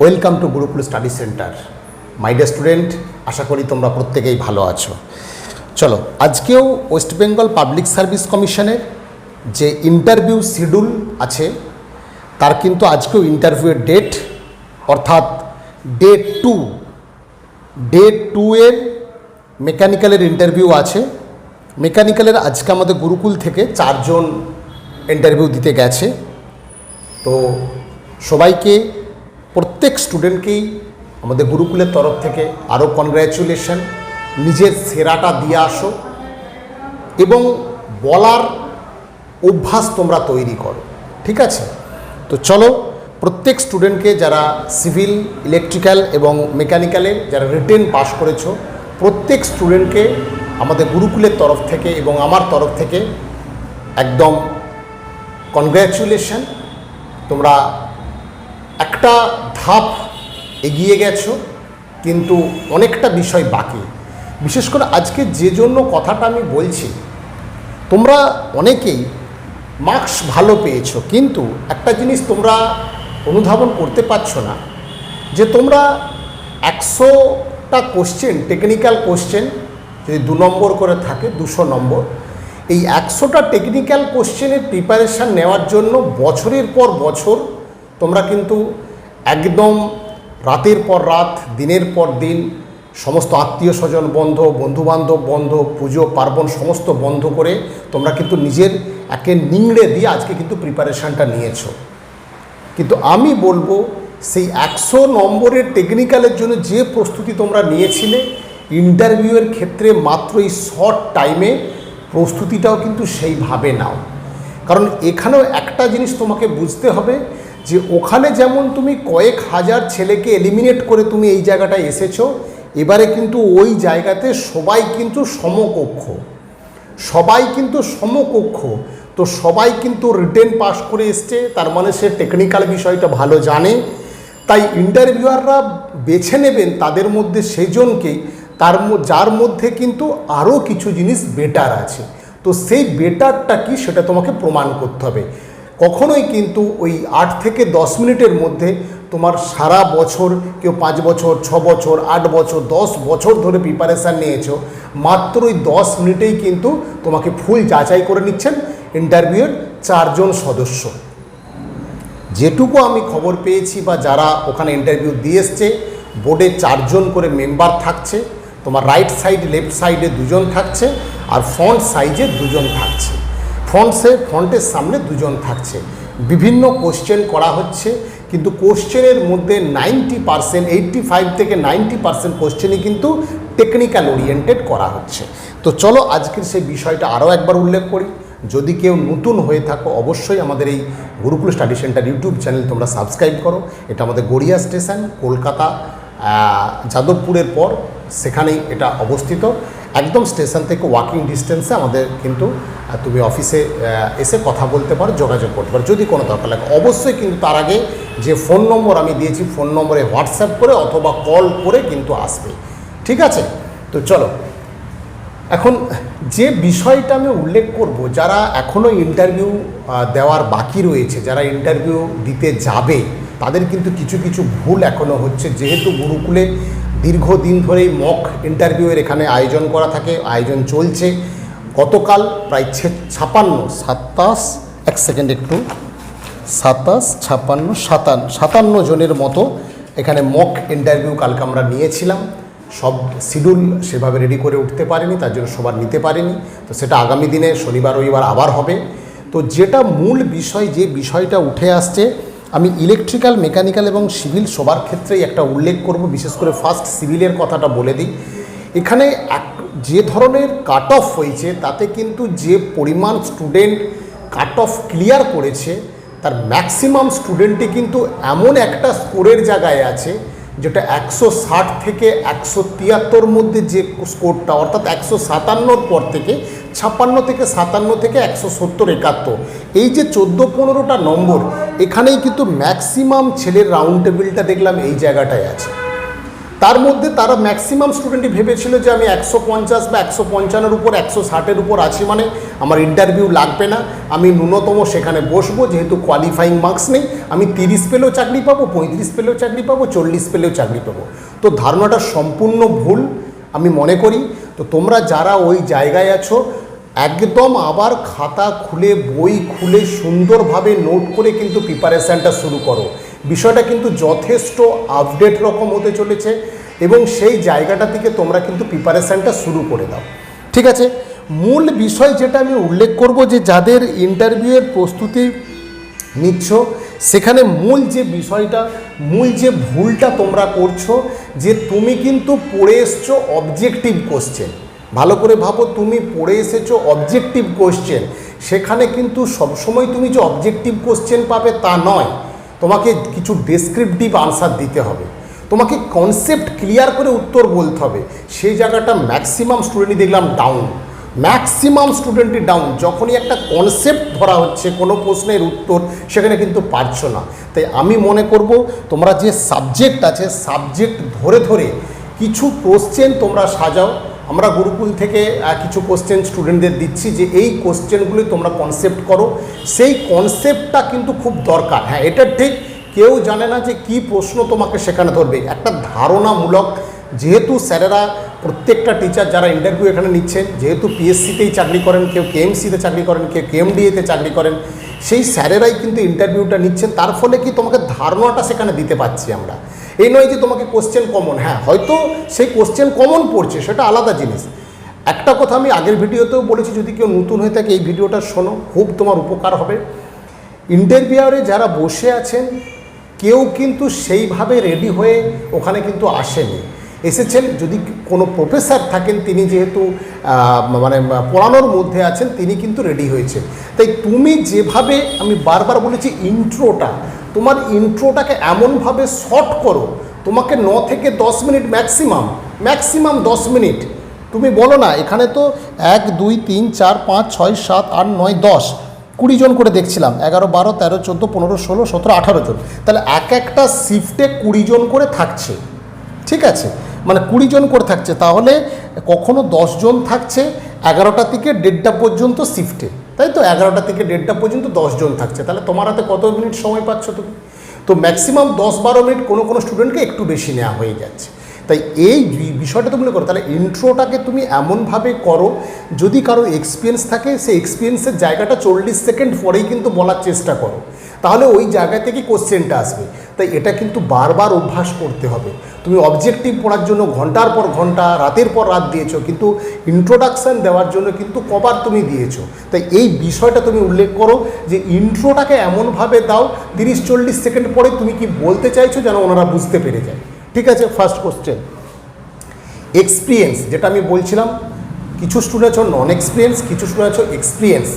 Welcome to Gurukul study center my dear student আশা করি তোমরা প্রত্যেকেই ভালো আছো। চলো, আজকেও ওয়েস্ট বেঙ্গল পাবলিক সার্ভিস কমিশনের যে ইন্টারভিউ শিডিউল আছে, তার কিন্তু আজকেও ইন্টারভিউয়ের ডেট অর্থাৎ ডে টু ডে টু এর মেকানিক্যালের ইন্টারভিউ আছে। মেকানিক্যালের আজকে আমাদের গুরুকুল থেকে চারজন ইন্টারভিউ দিতে গেছে। তো সবাইকে প্রত্যেক স্টুডেন্টকেই আমাদের গুরুকুলের তরফ থেকে আরও কনগ্র্যাচুলেশন নিজের সেরাটা দিয়ে আসো এবং বলার অভ্যাস তোমরা তৈরি করো, ঠিক আছে? তো চলো, প্রত্যেক স্টুডেন্টকে যারা সিভিল ইলেকট্রিক্যাল এবং মেকানিক্যালে যারা রিটেন পাস করেছ, প্রত্যেক স্টুডেন্টকে আমাদের গুরুকুলের তরফ থেকে এবং আমার তরফ থেকে একদম কনগ্র্যাচুলেশন তোমরা একটা ধাপ এগিয়ে গেছো, কিন্তু অনেকটা বিষয় বাকি। বিশেষ করে আজকে যে জন্য কথাটা আমি বলছি, তোমরা অনেকেই মার্কস ভালো পেয়েছ, কিন্তু একটা জিনিস তোমরা অনুধাবন করতে পারছ না, যে তোমরা একশোটা কোশ্চেন টেকনিক্যাল কোশ্চেন যদি দু নম্বর করে থাকে, দুশো নম্বর, এই একশোটা টেকনিক্যাল কোশ্চেনের প্রিপারেশান নেওয়ার জন্য বছরের পর বছর তোমরা কিন্তু একদম রাতের পর রাত, দিনের পর দিন সমস্ত আত্মীয় স্বজন, বন্ধ, বন্ধুবান্ধব, বন্ধ, পুজো, পার্বণ, সমস্ত বন্ধ করে তোমরা কিন্তু নিজের একে নিংড়ে দিয়ে আজকে কিন্তু প্রিপারেশানটা নিয়েছো। কিন্তু আমি বলব, সেই একশো নম্বরের টেকনিক্যালের জন্য যে প্রস্তুতি তোমরা নিয়েছিলে ইন্টারভিউয়ের ক্ষেত্রে মাত্র এই শর্ট টাইমে প্রস্তুতিটাও কিন্তু সেইভাবে নাও। কারণ এখানেও একটা জিনিস তোমাকে বুঝতে হবে যে ওখানে যেমন তুমি কয়েক হাজার ছেলেকে এলিমিনেট করে তুমি এই জায়গাটায় এসেছ, এবারে কিন্তু ওই জায়গাতে সবাই কিন্তু সমকক্ষ। সবাই কিন্তু সমকক্ষ। তো সবাই কিন্তু রিটেন পাস করে এসছে, তার মানে সে টেকনিক্যাল বিষয়টা ভালো জানে। তাই ইন্টারভিউয়াররা বেছে নেবেন তাদের মধ্যে সেজনকেই তার যার মধ্যে কিন্তু আরও কিছু জিনিস বেটার আছে। তো সেই বেটারটা কি সেটা তোমাকে প্রমাণ করতে হবে। কখনোই কিন্তু ওই আট থেকে দশ মিনিটের মধ্যে তোমার সারা বছর কেউ পাঁচ বছর, ছ বছর, আট বছর, দশ বছর ধরে প্রিপারেশান নিয়েছো, মাত্র ওই দশ মিনিটেই কিন্তু তোমাকে ফুল যাচাই করে নিচ্ছেন ইন্টারভিউয়ের চারজন সদস্য। যেটুকু আমি খবর পেয়েছি বা যারা ওখানে ইন্টারভিউ দিয়ে এসছে বোর্ডে চারজন করে মেম্বার থাকছে, তোমার রাইট সাইড লেফট সাইডে দুজন থাকছে, আর ফ্রন্ট সাইজে দুজন থাকছে। ফ্রন্টসে ফ্রন্টের সামনে দুজন থাকছে। বিভিন্ন কোশ্চেন করা হচ্ছে, কিন্তু কোশ্চেনের মধ্যে নাইনটি পার্সেন্ট এইট্টি ফাইভ থেকে নাইনটি পার্সেন্ট কোশ্চেনই কিন্তু টেকনিক্যাল ওরিয়েন্টেড করা হচ্ছে। তো চলো আজকের সেই বিষয়টা আরও একবার উল্লেখ করি। যদি কেউ নতুন হয়ে থাকো, অবশ্যই আমাদের এই Gurukul study center YouTube channel তোমরা সাবস্ক্রাইব করো। এটা আমাদের গড়িয়া স্টেশন, কলকাতা যাদবপুরের পর, সেখানেই এটা অবস্থিত। একদম স্টেশন থেকে ওয়াকিং ডিস্টেন্সে আমাদের কিন্তু তুমি অফিসে এসে কথা বলতে পারো, যোগাযোগ করতে পারো, যদি কোনো দরকার লাগে। অবশ্যই কিন্তু তার আগে যে ফোন নম্বর আমি দিয়েছি ফোন নম্বরে হোয়াটসঅ্যাপ করে অথবা কল করে কিন্তু আসবে। ঠিক আছে? তো চলো। এখন যে বিষয়টা আমি উল্লেখ করব, যারা এখনও ইন্টারভিউ দেওয়ার বাকি রয়েছে, যারা ইন্টারভিউ দিতে যাবে, তাদের কিন্তু কিছু কিছু ভুল এখনও হচ্ছে। যেহেতু গুরুকুলে দীর্ঘদিন ধরেই মক ইন্টারভিউয়ের এখানে আয়োজন করা থাকে, আয়োজন চলছে। গতকাল প্রায় ছে- ছাপান্ন, সাতাশ, এক সেকেন্ড একটু। সাতাশ, ছাপান্ন সাতান্ন সাতান্ন জনের মতো এখানে মক ইন্টারভিউ কালকে আমরা নিয়েছিলাম। সব শিডিউল সেভাবে রেডি করে উঠতে পারেনি, তার জন্য সবার নিতে পারেনি। তো সেটা আগামী দিনে, শনিবার, রবিবার আবার হবে। তো যেটা মূল বিষয়, যে বিষয়টা উঠে আসছে আমি ইলেকট্রিক্যাল মেকানিক্যাল এবং সিভিল সবার ক্ষেত্রেই একটা উল্লেখ করব, বিশেষ করে ফার্স্ট সিভিলের কথাটা বলে দিই। এখানে এক, যে ধরনের কাট অফ হয়েছে, তাতে কিন্তু যে পরিমাণ স্টুডেন্ট কাট অফ ক্লিয়ার করেছে, তার ম্যাক্সিমাম স্টুডেন্টই কিন্তু এমন একটা স্কোরের জায়গায় আছে যেটা একশো ষাট থেকে একশো তিয়াত্তর মধ্যে যে স্কোরটা, অর্থাৎ একশো সাতান্নর পর থেকে, ছাপ্পান্ন থেকে সাতান্ন থেকে একশো সত্তর একাত্তর। এই যে চোদ্দ পনেরোটা নম্বর, এখানেই কিন্তু ম্যাক্সিমাম ছেলের রাউন্ড টেবিলটা দেখলাম এই জায়গাটায় আছে। তার মধ্যে তারা ম্যাক্সিমাম স্টুডেন্টই ভেবেছিল যে আমি একশো পঞ্চাশ বা একশো পঞ্চান্নর উপর, একশো ষাটের উপর আছি মানে আমার ইন্টারভিউ লাগবে না। আমি ন্যূনতম সেখানে বসবো, যেহেতু কোয়ালিফাইং মার্কস নেই। আমি তিরিশ পেলেও চাকরি পাবো, পঁয়ত্রিশ পেলেও চাকরি পাবো, চল্লিশ পেলেও চাকরি পাবো। তো ধারণাটা সম্পূর্ণ ভুল, আমি মনে করি। তো তোমরা যারা ওই জায়গায় আছো, একদম আবার খাতা খুলে, বই খুলে সুন্দরভাবে নোট করে কিন্তু প্রিপারেশানটা শুরু করো। বিষয়টা কিন্তু যথেষ্ট আপডেট রকম হতে চলেছে। এবং সেই জায়গাটা থেকে তোমরা কিন্তু প্রিপারেশানটা শুরু করে দাও। ঠিক আছে? মূল বিষয় যেটা আমি উল্লেখ করব যে যাদের ইন্টারভিউয়ের প্রস্তুতি নিচ্ছ, সেখানে মূল যে বিষয়টা, মূল যে ভুলটা তোমরা করছ, যে তুমি কিন্তু পড়ে এসছো অবজেক্টিভ কোশ্চেন ভালো করে ভাবো, তুমি পড়ে এসেছ অবজেক্টিভ কোশ্চেন সেখানে কিন্তু সবসময় তুমি যে অবজেক্টিভ কোশ্চেন পাবে তা নয়। তোমাকে কিছু ডেসক্রিপটিভ আনসার দিতে হবে। তোমাকে কনসেপ্ট ক্লিয়ার করে উত্তর বলতে হবে। সেই জায়গাটা ম্যাক্সিমাম স্টুডেন্টই দেখলাম ডাউন ম্যাক্সিমাম স্টুডেন্টই ডাউন যখনই একটা কনসেপ্ট ধরা হচ্ছে, কোনো প্রশ্নের উত্তর, সেখানে কিন্তু পারছ না। তাই আমি মনে করব, তোমরা যে সাবজেক্ট আছে সাবজেক্ট ধরে ধরে কিছু কোশ্চেন তোমরা সাজাও। আমরা গুরুকুল থেকে কিছু কোশ্চেন স্টুডেন্টদের দিচ্ছি যে এই কোশ্চেনগুলি তোমরা কনসেপ্ট করো। সেই কনসেপ্টটা কিন্তু খুব দরকার। হ্যাঁ এটা ঠিক। কেউ জানে না যে কি প্রশ্ন তোমাকে সেখানে ধরবে। একটা ধারণামূলক, যেহেতু স্যারেরা প্রত্যেকটা টিচার যারা ইন্টারভিউ এখানে নিচ্ছেন, যেহেতু পিএসসিতেই চাকরি করেন, কেউ কেএমসিতে চাকরি করেন, কেউ কেএমডিএতে চাকরি করেন, সেই স্যারেরাই কিন্তু ইন্টারভিউটা নিচ্ছেন। তার ফলে কি তোমাকে ধারণাটা সেখানে দিতে পারছি আমরা। এই নয় যে তোমাকে কোশ্চেন কমন হ্যাঁ হয়তো সেই কোশ্চেন কমন পড়ছে, সেটা আলাদা জিনিস। একটা কথা আমি আগের ভিডিওতেও বলেছি, যদি কেউ নতুন হয়ে থাকে, এই ভিডিওটা শোনো, খুব তোমার উপকার হবে। ইন্টারভিউরে যারা বসে আছেন কেউ কিন্তু সেইভাবে রেডি হয়ে ওখানে কিন্তু আসেনি। এসেছেন যদি কোনো প্রফেসর থাকেন, তিনি যেহেতু মানে পড়ানোর মধ্যে আছেন, তিনি কিন্তু রেডি হয়েছেন। তাই তুমি যেভাবে, আমি বারবার বলেছি ইন্ট্রোটা তোমার ইন্ট্রোটাকে এমনভাবে শর্ট করো, তোমাকে ন থেকে দশ মিনিট ম্যাক্সিমাম ম্যাক্সিমাম দশ মিনিট। তুমি বলো না, এখানে তো এক, দুই, তিন, চার, পাঁচ, ছয়, সাত, আট, নয়, দশ। কুড়ি জন করে দেখছিলাম, এগারো, বারো, তেরো, চোদ্দ, পনেরো, ষোলো, সতেরো, আঠারো জন। তাহলে এক একটা শিফটে কুড়ি জন করে থাকছে। ঠিক আছে? মানে কুড়ি জন করে থাকছে, তাহলে কখনো জন থাকছে, এগারোটা থেকে দেড়টা পর্যন্ত শিফটে তাই তো? এগারোটা থেকে দেড়টা পর্যন্ত জন থাকছে। তাহলে তোমার হাতে কত মিনিট সময় পাচ্ছ তুমি? তো ম্যাক্সিমাম দশ, বারো মিনিট কোনো কোনো স্টুডেন্টকে একটু বেশি নেওয়া হয়ে যাচ্ছে। তাই এই বিষয়টা তুমি করো, তাহলে ইন্ট্রোটাকে তুমি এমনভাবে করো, যদি কারও এক্সপিরিয়েন্স থাকে সেই এক্সপিরিয়েন্সের জায়গাটা চল্লিশ সেকেন্ড পরেই কিন্তু বলার চেষ্টা করো। তাহলে ওই জায়গা থেকে কোশ্চেনটা আসবে। তাই এটা কিন্তু বারবার অভ্যাস করতে হবে। তুমি অবজেক্টিভ পড়ার জন্য ঘণ্টার পর ঘণ্টা, রাতের পর রাত দিয়েছ, কিন্তু ইন্ট্রোডাকশান দেওয়ার জন্য কিন্তু কবার তুমি দিয়েছ। তাই এই বিষয়টা তুমি উল্লেখ করো যে ইন্ট্রোটাকে এমনভাবে দাও, তিরিশ চল্লিশ সেকেন্ড পরে তুমি কি বলতে চাইছো যেন ওনারা বুঝতে পেরে যায়। ঠিক আছে ফার্স্ট কোশ্চেন এক্সপিরিয়েন্স যেটা আমি বলছিলাম, কিছু স্টুডেন্ট আছো নন এক্সপিরিয়েন্স কিছু স্টুডেন্ট আছো এক্সপিরিয়েন্স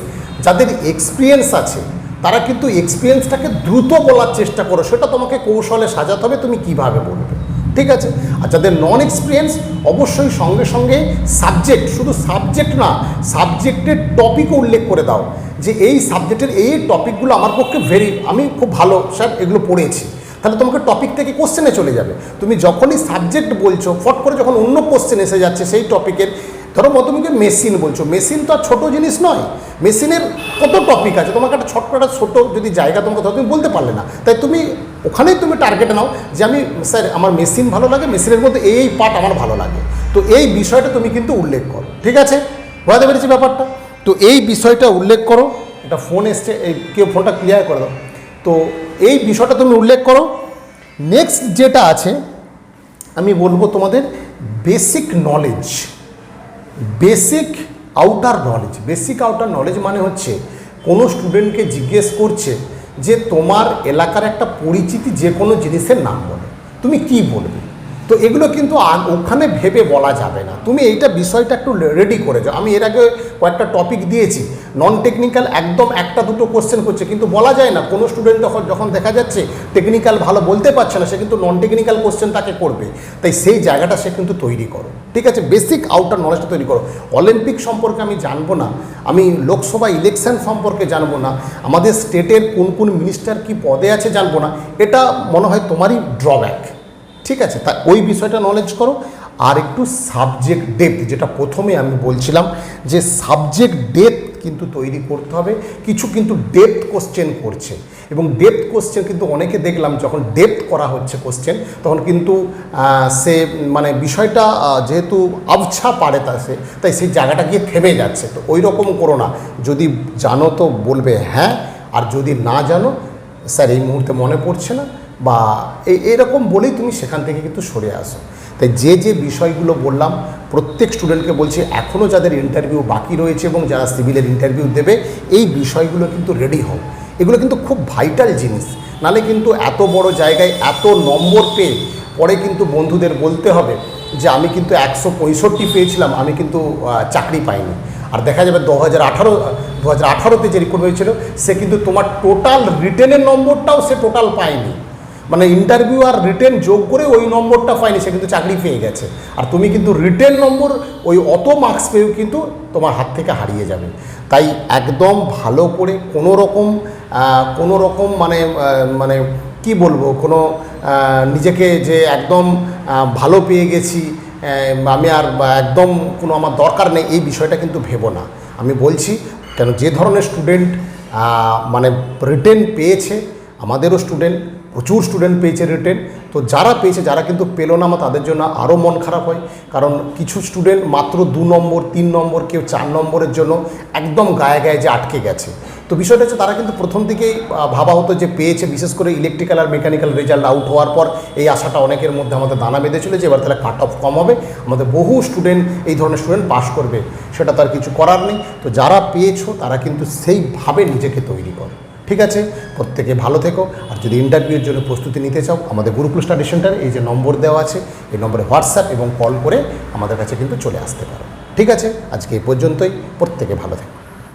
যাদের এক্সপিরিয়েন্স আছে, তারা কিন্তু এক্সপিরিয়েন্সটাকে দ্রুত বলার চেষ্টা করো, সেটা তোমাকে কৌশলে সাজাতে হবে, তুমি কীভাবে বলবে। ঠিক আছে? আর যাদের নন এক্সপিরিয়েন্স অবশ্যই সঙ্গে সঙ্গে সাবজেক্ট শুধু সাবজেক্ট না সাবজেক্টের টপিকও উল্লেখ করে দাও। যে এই সাবজেক্টের এই টপিকগুলো আমার পক্ষে ভেরি আমি খুব ভালো স্যার এগুলো পড়েছি। তাহলে তোমাকে টপিক থেকে কোশ্চেনে চলে যাবে। তুমি যখনই সাবজেক্ট বলছো, ফট করে যখন অন্য কোশ্চেন এসে যাচ্ছে সেই টপিকের ধরো মতমিকে মেশিন বলছো? মেশিন তো আর ছোটো জিনিস নয়। মেশিনের কত টপিক আছে? তোমাকে একটা ছোট্ট একটা ছোটো যদি জায়গা তোমাকে ধরো তুমি বলতে পারলে না। তাই তুমি ওখানেই তুমি টার্গেট নাও যে আমি, স্যার, আমার মেশিন ভালো লাগে মেশিনের মধ্যে এই পার্ট আমার ভালো লাগে। তো এই বিষয়টা তুমি কিন্তু উল্লেখ করো। ঠিক আছে? বুঝতে পেরেছি ব্যাপারটা? তো এই বিষয়টা উল্লেখ করো। এটা ফোন এসছে, এই কেউ ফোনটা ক্লিয়ার করে দাও। তো এই বিষয়টা তুমি উল্লেখ করো। নেক্সট যেটা আছে, আমি বলব তোমাদের basic knowledge basic outer knowledge basic outer knowledge মানে হচ্ছে, কোনো স্টুডেন্টকে জিজ্ঞেস করছে যে তোমার এলাকার একটা পরিচিতি যে কোনো জিনিসের নাম বলে। তুমি কি বলবে? তো এগুলো কিন্তু ওখানে ভেবে বলা যাবে না। তুমি এইটা বিষয়টা একটু রেডি করে যাও আমি এর আগে কয়েকটা টপিক দিয়েছি। নন টেকনিক্যাল একদম একটা দুটো কোশ্চেন করছে কিন্তু বলা যায় না, কোনো স্টুডেন্ট যখন যখন দেখা যাচ্ছে টেকনিক্যাল ভালো বলতে পারছে না, সে কিন্তু নন টেকনিক্যাল কোশ্চেন তাকে করবে। তাই সেই জায়গাটা সে কিন্তু তৈরি করো। ঠিক আছে? বেসিক আউটার নলেজটা তৈরি করো। অলিম্পিক সম্পর্কে আমি জানব না। আমি লোকসভা ইলেকশন সম্পর্কে জানব না। আমাদের স্টেটের কোন কোন মিনিস্টার কি পদে আছে জানব না। এটা মনে হয় তোমারই ড্রব্যাক ঠিক আছে, তা ওই বিষয়টা নলেজ করো। আর একটু সাবজেক্ট ডেপথ যেটা প্রথমে আমি বলছিলাম যে সাবজেক্ট ডেপথ কিন্তু তৈরি করতে হবে। কিছু কিন্তু ডেপথ কোশ্চেন করছে। এবং ডেপথ কোশ্চেন কিন্তু অনেকে দেখলাম, যখন ডেপথ করা হচ্ছে কোশ্চেন তখন কিন্তু সে মানে বিষয়টা যেহেতু আবছা পারে তা সে, তাই সেই জায়গাটা গিয়ে থেমে যাচ্ছে। তো ওই রকম করো না। যদি জানো তো বলবে হ্যাঁ আর যদি না জানো, স্যার এই মুহূর্তে মনে পড়ছে না। বা এরকম বলেই তুমি সেখান থেকে কিন্তু সরে আসো। তাই যে যে বিষয়গুলো বললাম, প্রত্যেক স্টুডেন্টকে বলছি এখনও যাদের ইন্টারভিউ বাকি রয়েছে এবং যারা সিভিলের ইন্টারভিউ দেবে, এই বিষয়গুলো কিন্তু রেডি হও। এগুলো কিন্তু খুব ভাইটাল জিনিস। নালে কিন্তু এত বড় জায়গায় এত নম্বর পেয়ে পরে কিন্তু বন্ধুদের বলতে হবে যে, আমি কিন্তু একশো পঁয়ষট্টি পেয়েছিলাম, আমি কিন্তু চাকরি পাইনি। আর দেখা যাবে দু হাজার আঠারো, দু হাজার আঠারোতে যে রিক্রুট হয়েছিল, সে কিন্তু তোমার টোটাল রিটেনের নম্বরটাও সে টোটাল পায়নি। মানে ইন্টারভিউ আর রিটেন যোগ করে ওই নম্বরটা পায়নি, সে কিন্তু চাকরি পেয়ে গেছে। আর তুমি কিন্তু রিটেন নম্বর, ওই অত মার্কস পেয়েও কিন্তু তোমার হাত থেকে হারিয়ে যাবে। তাই একদম ভালো করে কোনো রকম কোনো রকম মানে মানে কি বলব, কোনো নিজেকে যে একদম ভালো পেয়ে গেছি আমি আর একদম কোনো আমার দরকার নেই, এই বিষয়টা কিন্তু ভেবো না। আমি বলছি, কেন যে ধরনের স্টুডেন্ট মানে রিটেন পেয়েছে, আমাদেরও স্টুডেন্ট প্রচুর স্টুডেন্ট পেয়েছে রিটেন তো যারা পেয়েছে, যারা কিন্তু পেল না তাদের জন্য আরও মন খারাপ হয়। কারণ কিছু স্টুডেন্ট মাত্র দু নম্বর, তিন নম্বর, কেউ চার নম্বরের জন্য একদম গায়ে গায়ে যে আটকে গেছে। তো বিষয়টা হচ্ছে, তারা কিন্তু প্রথম থেকেই ভাবা হতো যে পেয়েছে, বিশেষ করে ইলেকট্রিক্যাল আর মেকানিক্যাল রেজাল্ট আউট হওয়ার পর এই আশাটা অনেকের মধ্যে আমাদের দানা বেঁধেছিল যে এবার তাহলে কাট অফ কম হবে। আমাদের বহু স্টুডেন্ট এই ধরনের স্টুডেন্ট পাস করবে, সেটা তার কিছু করার নেই। তো যারা পেয়েছ, তারা কিন্তু সেইভাবে নিজেকে তৈরি করো। ঠিক আছে, প্রত্যেকে ভালো থেকো। আর যদি ইন্টারভিউর জন্য প্রস্তুতি নিতে চাও, আমাদের গুরুকুল স্টাডি সেন্টার এই যে নম্বর দেওয়া আছে, এই নম্বরে হোয়াটসঅ্যাপ এবং কল করে আমাদের কাছে কিন্তু চলে আসতে পারো। ঠিক আছে, আজকে এই পর্যন্তই, প্রত্যেকে ভালো থেকো।